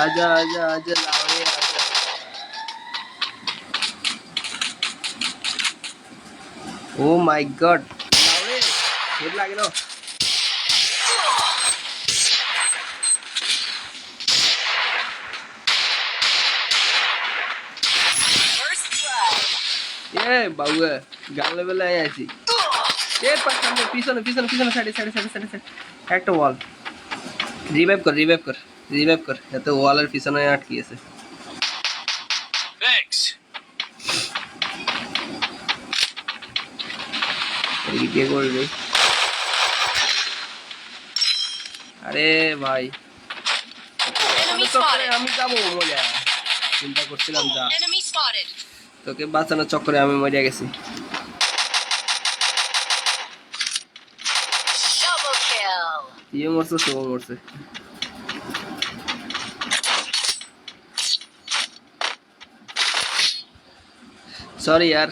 आजा आजा आजा लावरे आजा ओ माय गॉड लावरे हेड लागलो First blood. এ বাবু গান লেভেলে আছি এ পাশে পিছনে পিছনে পিছনে সাইডে সাইডে সাইডে সাইডে সাইডে একটা ওয়াল রিভাইভ কর রিভাইভ কর রিভাইভ কর এত ওয়ালের পিছনে আটকে আছে Thanks. এদিকে কে করবে? আরে ভাই. আমি যাব মজা। চিন্তা করছিলাম যা। তোকে বাঁচানোর চক্করে আমি মরিয়া গেছি. ইয়ে মরছে সেও মরছে। সরি আর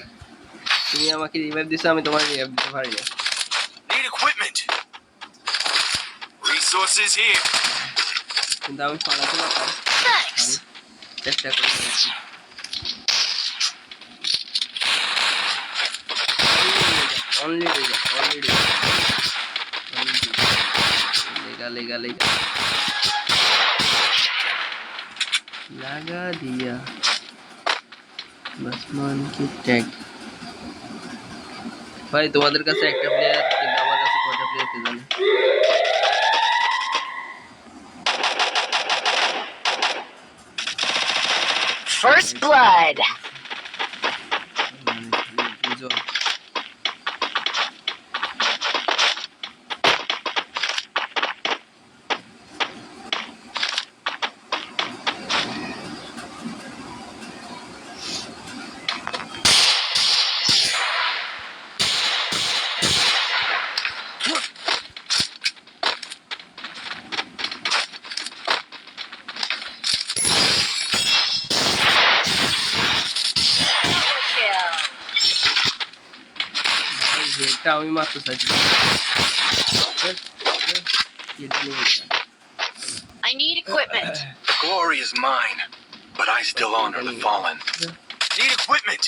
তুমি আমাকে রিভাইভ দিছো আমি তোমার রিভাইভ দিতে পারি না need equipment. Resources here. কিন্তু আমি পালাতে পারতাম। চেষ্টা করে দেখছি। অনলি লিগা অনলি লিগা লিগা লিগা লিগা লাগা দিয়া বাসমান কি ট্যাগ ভাই তোমাদের কাছে একটা প্লেয়ার কিন্তু আমার কাছে কটা প্লেয়ার কে জানে First blood. এটা আমি মাত্র চাইছি এটা নিয়ে এটা। I need equipment. The glory is mine, but I still honor the fallen. Need equipment.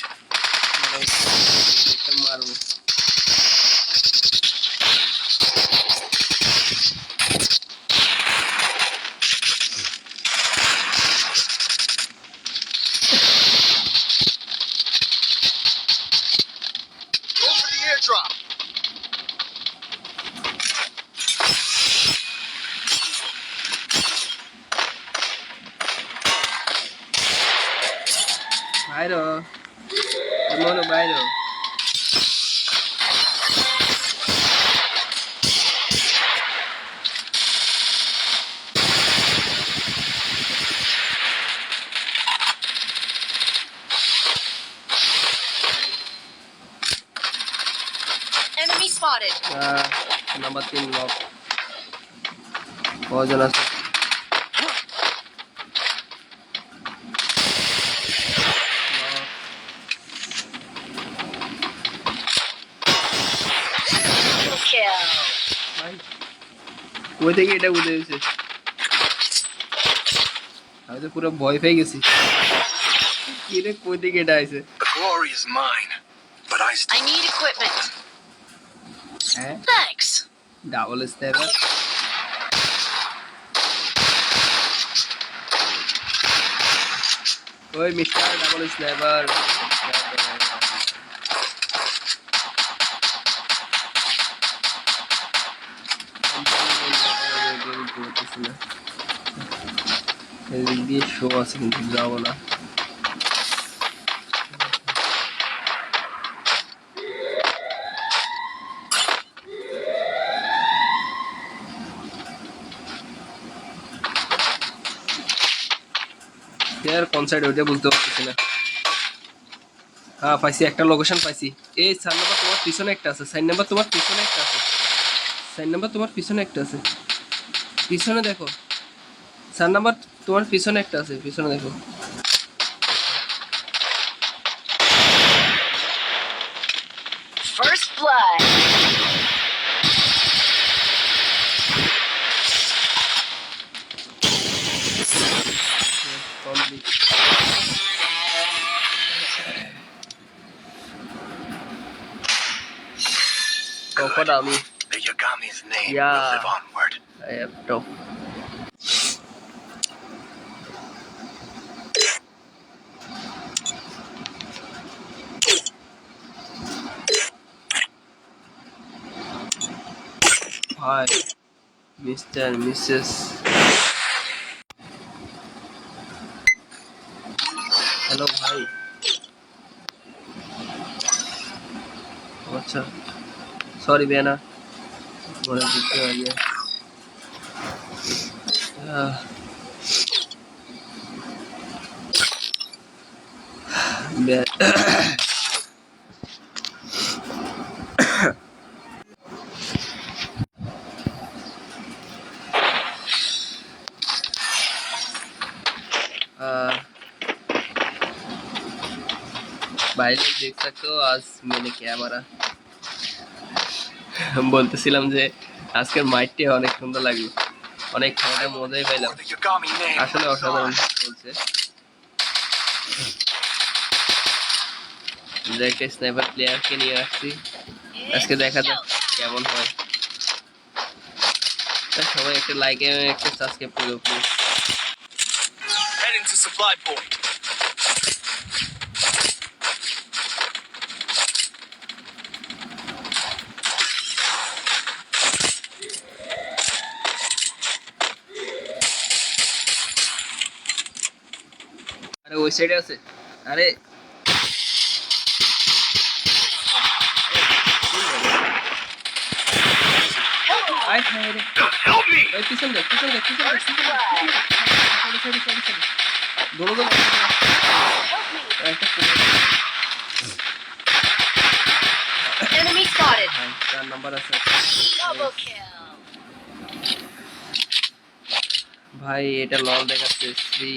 এটা mano bailo. Enemy spotted. Uh, number 3 knock. Poison কই থেকে এটা বুঝে গেছে আমি তো পুরো ভয় পেয়ে গেছি। কি রে কই থেকে এটা আইছে? Glory is mine, but I I need equipment. হ্যাঁ? Thanks. ডাবল স্ন্যাপার ওই মিস্টার ডাবল স্ন্যাপার এদিক দিয়ে শো আছে, কিন্তু যাব না। ওইটা বলতে পারতেছি না। হ্যাঁ পাইছি, একটা লোকেশন পাইছি। এই সাইন নাম্বার তোমার পিছনে একটা আছে সাইন নাম্বার তোমার পিছনে একটা আছে। সাইন নাম্বার তোমার পিছনে একটা আছে। পিছনে দেখো সান নাম্বার তোমার পিছনে একটা আছে পিছনে দেখো First blood. Crocodile. Yagami's name yeah. will live onward. I have top. Hi, Mr. and Mrs. Hello ভাই আচ্ছা সরি বেনা বলে দিতে পারি আহ। বে- देख सकते हो आज मैंने क्या मारा বলতেছিলাম যে আজকের মাইটটি অনেক সুন্দর লাগলো অনেক খেলাটা মজাই পাইলাম For the Yagami name আসলে lives অসাধারণ on. চলছে যে একটা স্নাইপার প্লেয়ারকে নিয়ে আসছি আজকে দেখা যাক কেমন হয় তা সবাই একটা লাইক এবং একটা সাবস্ক্রাইব করে দেবো প্লিজ ওই সাইডে আছে। আরে। আয় রে ওই পিছন দেখ পিছন দেখ পিছন দেখ পিছন দেখ সাইডে সাইডে সাইডে সাইডে দৌড়ো দৌড়ো Help me. একটা করে Enemy spotted. ভাই চার নাম্বার আছে। ভাই এটা লল দেখাচ্ছে শ্রী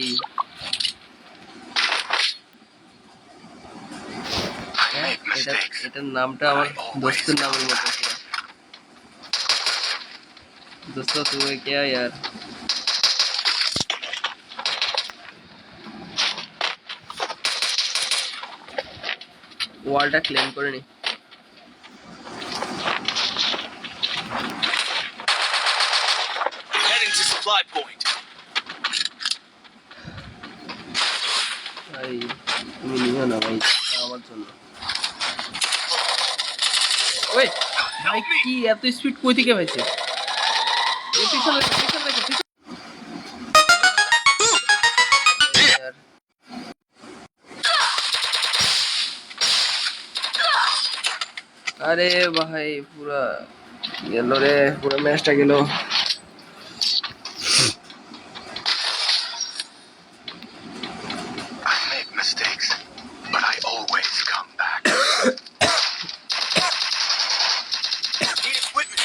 I হ্যাঁ, make এটা এটার নামটা আমার দোস্তের নামের মতো দোস্ত তুই কে यार ওয়ালটা ক্লেম করে নি। Heading to supply point. ভাই তুমি নিও না ভাই আমার জন্য ওই ভাই কি, এত স্পিড কই থেকে পাইছে পিছনে পিছনে আরে ভাই, পুরা গেল রে, পুরো ম্যাচটা গেল I make mistakes, but I always come back. Need equipment.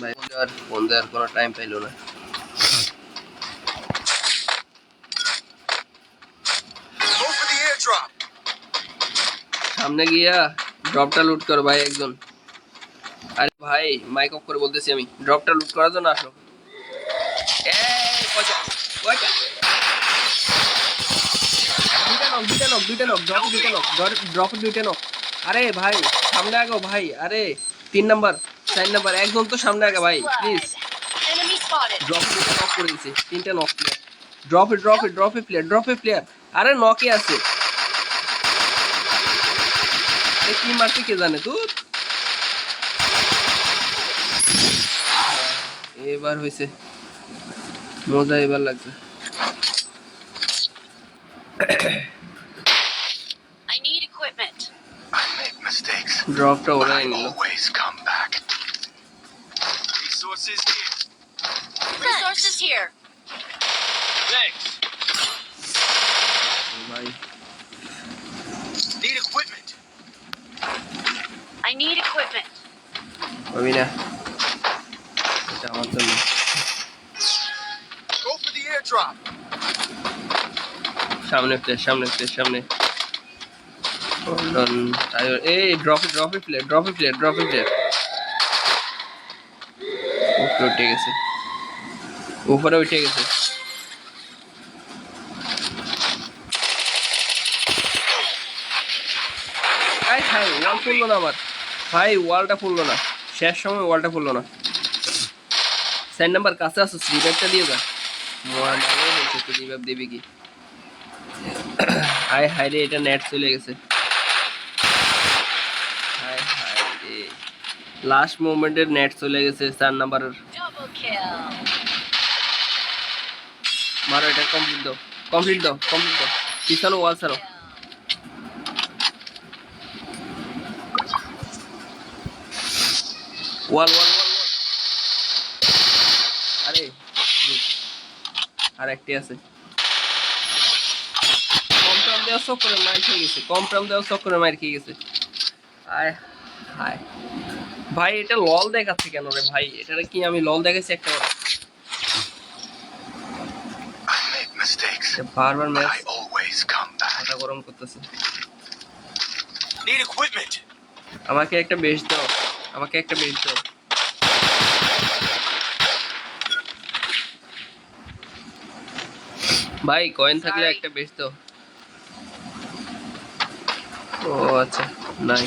ভাই ফোন দেওয়ার ফোন দেওয়ার টাইম না. সামনে গিয়া ড্রপটা লুট করো ভাই একজন আরে ভাই মাইক অফ করে বলতেছি আমি ড্রপটা লুট করার জন্য আসো এই, কয়টা? কয়টা? দুইটা নক দুইটা নক দুইটা নক ড্রপ দুইটা নক ড্রপ দুইটা নক আরে ভাই সামনে আগো ভাই আরে তিন নাম্বার চার নাম্বার একজন তো সামনে আগে ভাই প্লিজ. ড্রপ নক করে দিছে। তিনটা নক প্লেয়ার ড্রপে ড্রপে ড্রপে প্লেয়ার ড্রপে প্লেয়ার আরে নকে আছে। কি মারছে কে জানে? তুই এবার হয়েছে মজা এবার লাগছে। ড্রপটা ওরাই নিল। সামনে প্লেয়ার সামনে প্লেয়ার সামনে। এই ড্রপে ড্রপে প্লেয়ার ড্রপে প্লেয়ার ড্রপে প্লেয়ার উঠে গেছে। উপরে উঠে গেছে। না আমার ভাই ফুললো না। শেষ সময় ওয়ালটা ফুললো না। সাইড নাম্বার কাছে আসো দিয়ে যা। কি? হায় হাই রে এটা নেট চলে গেছে। হায় হায় রে। লাস্ট মোমেন্টের নেট চলে গেছে চার নাম্বারের। মারো এটা কমপ্লিট দাও। কমপ্লিট দাও কমপ্লিট দাও। পিছানো ওয়াল ছাড়ো। ওয়াল ওয়াল ওয়াল আরে good. আর একটি আছে। দেওয়া মার খেয়ে গেছে। কম দেওয়া মার খেয়ে গেছে। আয় হায়। ভাই এটা লল দেখাচ্ছে কেন রে ভাই? এটা কি আমি লল দেখাচ্ছি একটা বার? বারবার ম্যাচ। গরম করতেছে। আমাকে একটা বেশ দাও। আমাকে একটা বেশ দাও। ভাই কয়েন থাকলে একটা বেশ দাও। ও আচ্ছা। নাই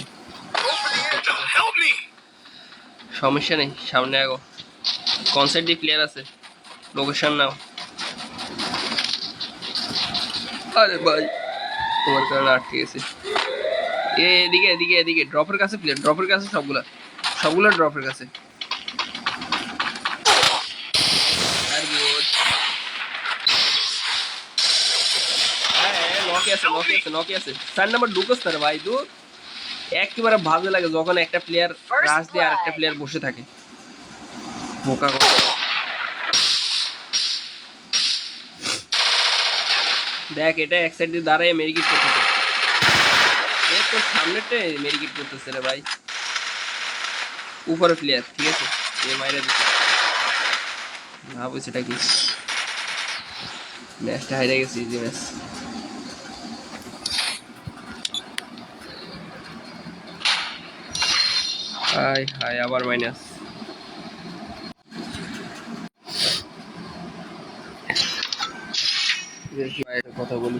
সমস্যা নেই সামনে আগো। কনসার্ট প্লেয়ার আছে? লোকেশন নাও। আরে ভাই তোমার কারণে আটকে গেছে। এদিকে এদিকে এদিকে। ড্রপের কাছে প্লেয়ার ড্রপের কাছে সবগুলা। সবগুলো ড্রপের কাছে আর good. হ্যাঁ, হ্যাঁ, নকি আছে নকি আছে। চার নাম্বার ঢুকোস তার ভাই দূর একেবারে ভালো লাগে যখন একটা প্লেয়ার রাশ দিয়ে আরেকটা blood. প্লেয়ার বসে থাকে। বোকা কথা। দেখ এটা এক সাইড দিয়ে দাঁড়ায় মেরিকিট করতেছে এ তো মেরিকিট করতেছে রে ভাই। উপরে প্লেয়ার ঠিক আছে? এ মাইরা দিচ্ছে না বুঝছি এটা কি? ম্যাচটা হাইরে গেছে ইজি ম্যাচ হাই হাই আবার মাইনাস কথা বলি।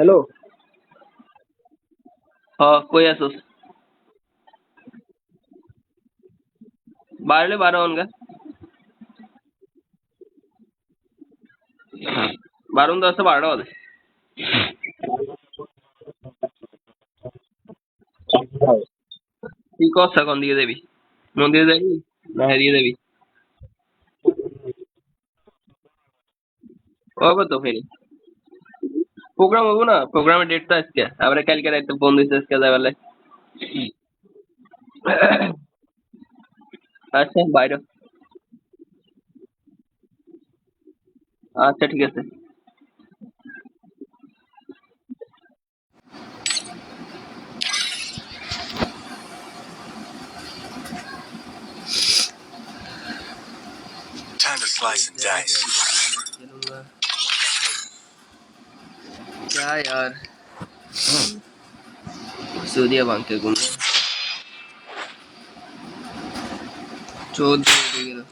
হ্যালো হ, কই আছোস? বাড়লে বারো অনগা। বারুন দশ বারোটা বাজে তুই কস কোন দিকে যাবি মন্দিরে যাবি না হেরিয়ে যাবি হবে তো ফেরি? প্রোগ্রাম হব না? প্রোগ্রামের ডেট তো আজকে। আবার কালকে একটা ফোন দিচ্ছে আজকে যাবেলে। আচ্ছা বাইরে আচ্ছা ঠিক আছে। यार सूर्य बांग के गुम चौदह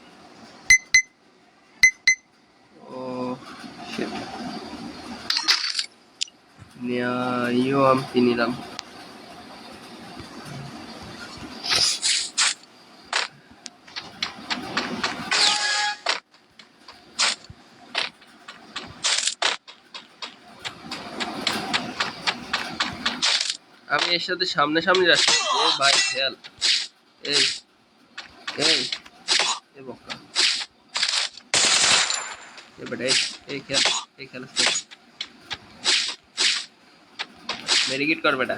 ओह शिट न्यायो हम फिनिलम আমি এর সাথে সামনে সামনে যাচ্ছি এ ভাই, খেয়াল। এই এই, এ বেটা, এই এই খেয়াল এই খেয়াল। মেরিগিট কর বেটা।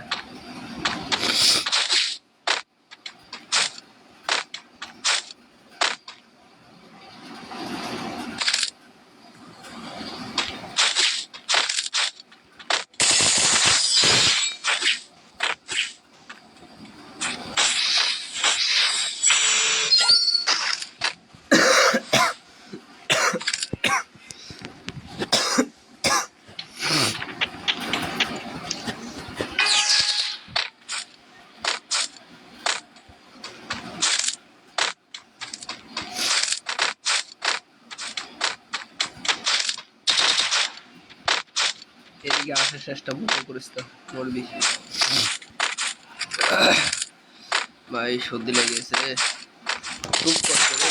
চেষ্টা বন্ধ করিস তো মরবি ভাই, সর্দি লেগে গেছে খুব কষ্ট রে।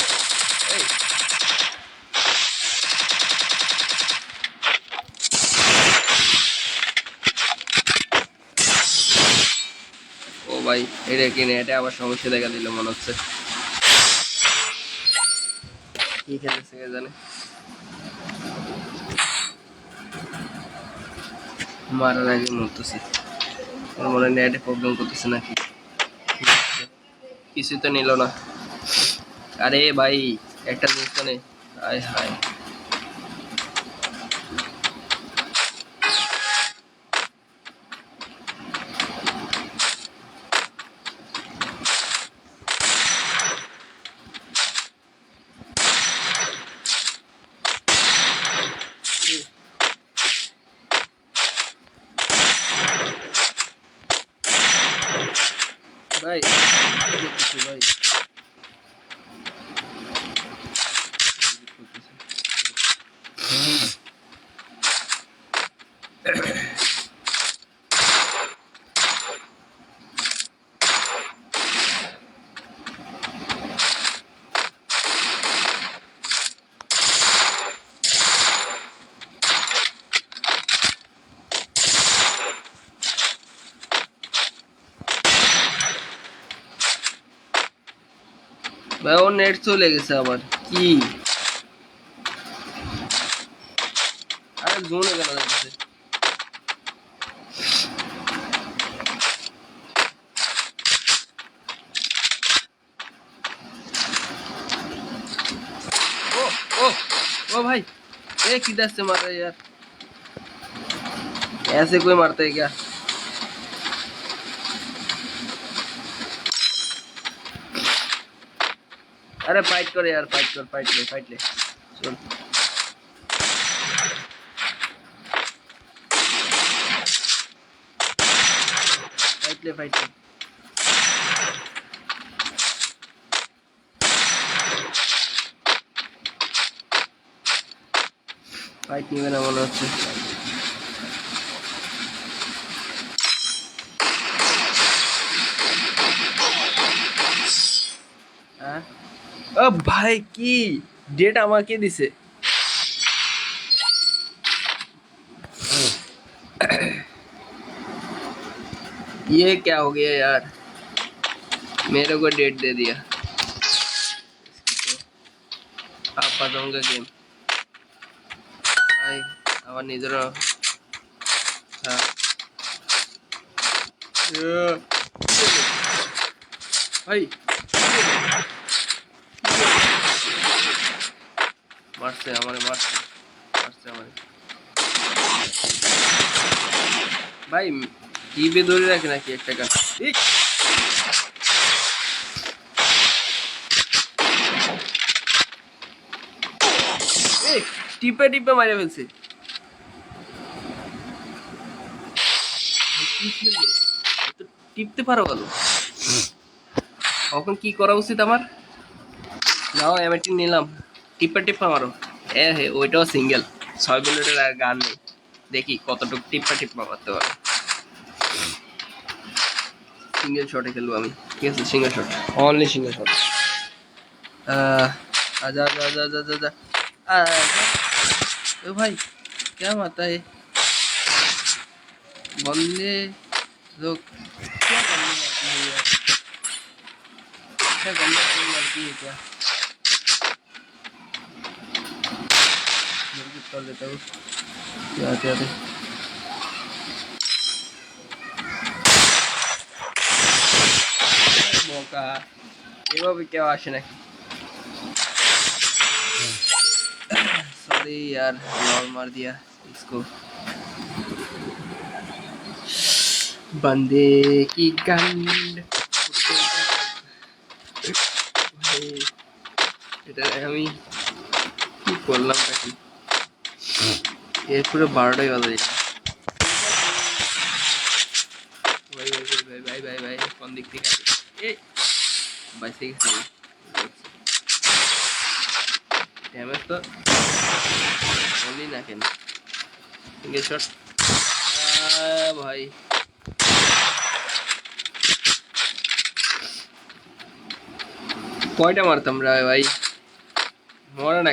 ও ভাই, এটা কিনে, এটা আবার সমস্যা দেখা দিল মনে হচ্ছে। কি খেলতেছে কে জানে? মারার আগে মরতেছি। মনে নেটে প্রবলেম করতেছে নাকি? কিছুই তো নিল না। আরে ভাই, একটা জিনিস নেই হায় হায়। ভাই। ভাই ভাই ওর নেট চলে গেছে আবার কি আরে জোনে কেন যাচ্ছে ओ ओ ओ भाई ये किधर से मार रहा है यार ऐसे कोई मारता है क्या अरे फाइट कर यार फाइट कर फाइट ले फाइट ले चल फाइट ले फाइट ले फाइट नहीं मेरा मन हो ও ভাই কি ডেট আমাকে দিছে ये क्या हो गया यार मेरे को डेट दे दिया आप बताऊंगा गेम ভাই আমার নিজেরও হ্যাঁ এ, মারছে, আমারে মারছে মারছে আমারে। ভাই, টিপে ধরে রাখে নাকি একটা গাছ ঠিক টিপে টিপে মারে ফেলছে। টিপতে পারো গেল কখন কি করা উচিত আমার? নাও এমএটি নিলাম। টিপে টিপে মারো এ হে ওইটাও সিঙ্গেল ছয় বুলেটের আর গান নেই দেখি কতটুকু টিপা টিপা মারতে পারে সিঙ্গেল শটে খেলবো আমি ঠিক আছে single shot only single shot आजा आजा आजा आजा आजा आजा आजा ओ भाई क्या मारता है बंदे लोग क्या करने मारती है यार क्या गंदा खेल मारती है क्या कर देता हूँ क्या आते आते मौका এভাবে কেউ আসে নাকি सॉरी यार लॉल मार दिया इसको बंदे की गंड ভাই, এটা আমি কি করলাম নাকি এরপরে বারোটাই বাজে ভাই কোন দিক থেকে তো বলি না কেন ভাই। কয়টা মারতাম রে ভাই? মরে না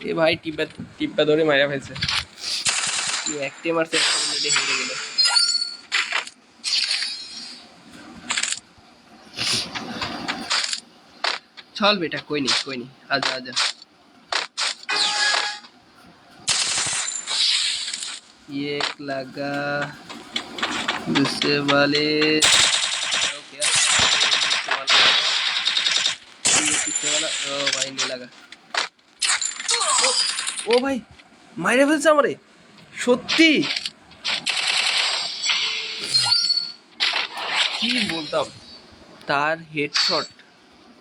এ ভাই টিপা টিপা ধরে মারা ফেলছে কি একটে মারছে একটা মিনিটে হেরে গেল চল বেটা कोई नहीं कोई नहीं आजा आजा ये एक लगा दूसरे वाले ओ क्या ये दूसरे वाला ये तीसरे वाला ओ भाई नहीं लगा ও ও ভাই মাইরে ফেলছে আমারে সত্যি কি বলতাম तार हेडशॉट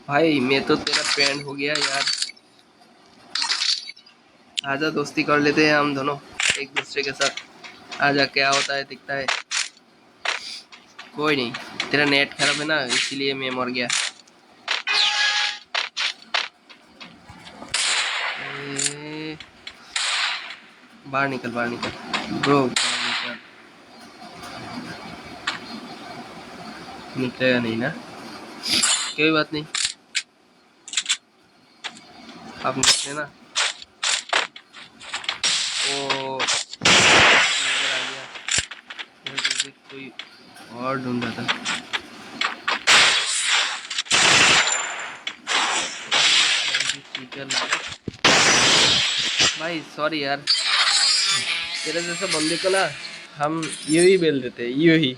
भाई मैं तो तेरा फ्रेंड हो गया यार आजा दोस्ती कर लेते हैं हम दोनों एक दूसरे के साथ आजा क्या होता है दिखता है कोई नहीं तेरा नेट खराब है ना इसीलिए मैं मर गया बाहर निकल बाहर निकल। ब्रो निकल निकलेगा नहीं ना? कोई बात नहीं। आप निकले ना। ओ, कोई और ढूंढ रहा था। भाई सॉरी यार। तेरे जैसा बंदे को ना हम यू ही बेल देते यू ही